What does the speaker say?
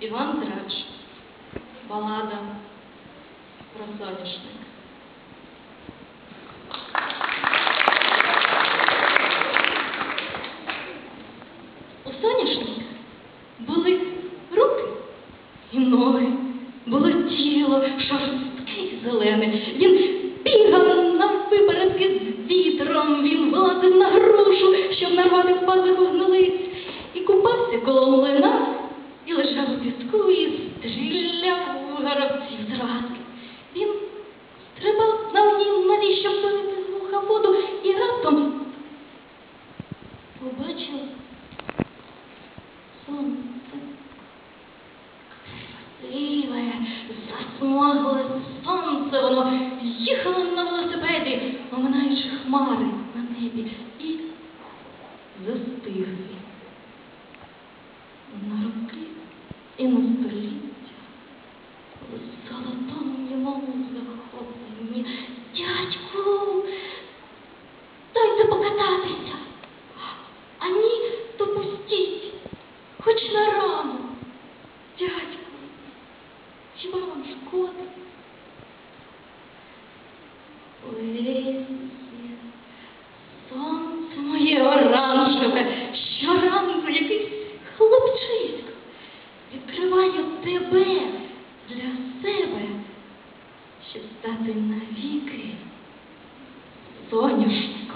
Іван Драч. Балада про соняшник. У соняшника були руки і ноги, було тіло шорстке й зелене. Він бігав на випередки з вітром, він вилазив на грушу, щоб нарвати в пазуху лежав у піску і стріляв у горобців. Він стрибав на мені, навіщо пилити з вуха воду, і раптом побачив сонце. Красиве, засмагле сонце, воно їхало на велосипеді, оминаючи хмари на небі, і застигли. Хоч на рану. Дядьку, хіба вам шкода? Поезія, сонце моє оранжеве, щоранку якийсь хлопчисько відкриває тебе для себе, щоб стати навіки соняшником.